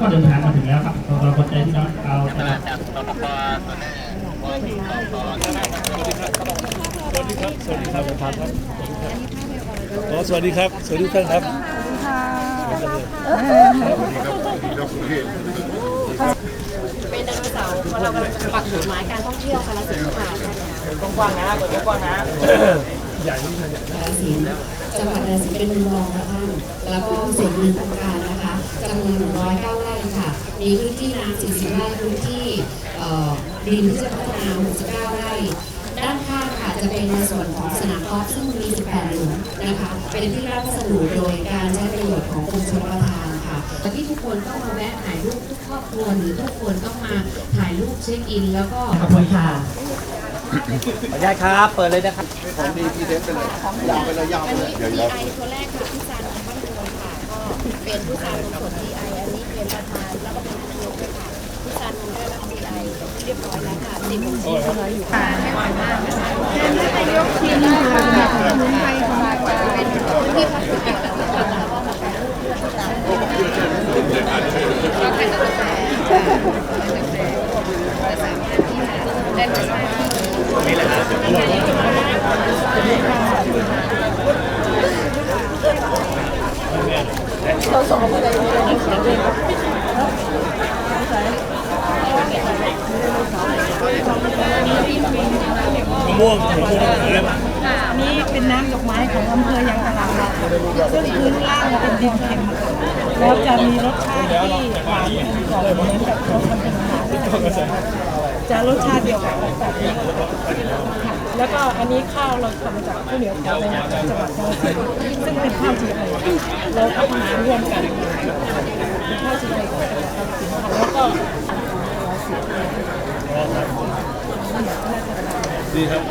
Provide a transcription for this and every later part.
ก็เดินทางมาถึงแล้วครับเราคนใจที่น้องเอาตลาดอ๋อสวัสดีครับ สวัสดีทุกท่านครับเป็นไดโนเสาร์เพราะเรากำลังจะปักหมุดหมายการท่องเที่ยวกาลสินธุ์ค่ะกว้างนะเปิดกว้างนะกาลสินธุ์จังหวัดกาลสินเป็นมืองรองนะคะแล้วก็ส่วนหนึ่งของการนะคะจำนวน109ไร่ ค่ะ มีพื้นที่นา40ไร่พื้นที่เอ่อดินที่จะพัฒนา69ไร่ด้านข้างค่ะจะเป็นในส่วนของสนามกอล์ฟซึ่งมี 18 หลุมนะคะ เป็นที่รับพัสดุโดยการใช้ประโยชน์ของกรมชลประทานค่ะและที่ทุกคนต้องมาแวะถ่ายรูปทุกครอบครัวหรือทุกคนต้องมาถ่ายรูปเช็คอิน แล้วก็ขอบคุณค่ะขออนุญาตครับ เปิดเลยนะครับอันนี้ PI ตัวแรกค่ะผู้การบ้านโพนค่ะ ก็เป็นผู้การนมสด PI อั เรียบร้อยแล้วค่ะสิบชิ้นร้อยอยู่ค่ะให้หวานมากนะคะนายกทีมค่ะสมุนไพรของเราเป็นที่พักผ่อนแล้วก็มาแปรรูปเพื่อที่จะก็เป็นกาแฟจะสามารถที่จะได้รสชาติที่ดี มะม่วงมะม่วงอะไรอันนี้เป็นน้ำดอกไม้ของอำเภอยางตลาดซึ่งพื้นล่างเป็นดินเค็มค่ะแล้วจะมีรสชาติที่หวานกรอบเหมือนกับรสมันเป็นจะรสชาติเดียวกันแบบนี้ค่ะแล้วก็อันนี้ข้าวเราทำจากข้าวเหนียวของจังหวัดกาฬสินซึ่งเป็นข้าวจีไอเราพัฒนารวมกันเป็นข้าวจีไอของจังหวัดกาฬสินธุ์ค่ะแล้วก็ ดีครับ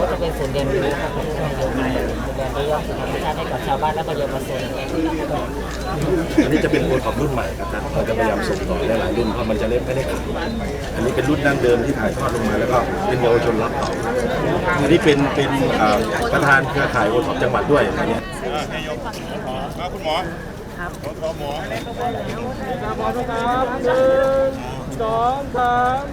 ก็จะเป็นศูนย์เรียนรู้ครับที่ทำโยมาแสดงประโยชน์สุขภาพให้กับชาวบ้านและประโยชน์มาส่วนอันนี้จะเป็นโอท็อปรุ่นใหม่ครับท่านเราจะพยายามส่งต่อได้หลายรุ่นเพราะมันจะเล่นไม่ได้ขายอันนี้เป็นรุ่นดั้งเดิมที่ถ่ายทอดลงมาแล้วก็เป็นเยาวชนรับต่อ อันนี้เป็นเป็นประธานเครือข่ายโอท็อปจังหวัดด้วยอันเนี้ย มาคุณหมอ ครับหมอครับหนึ่งสองสาม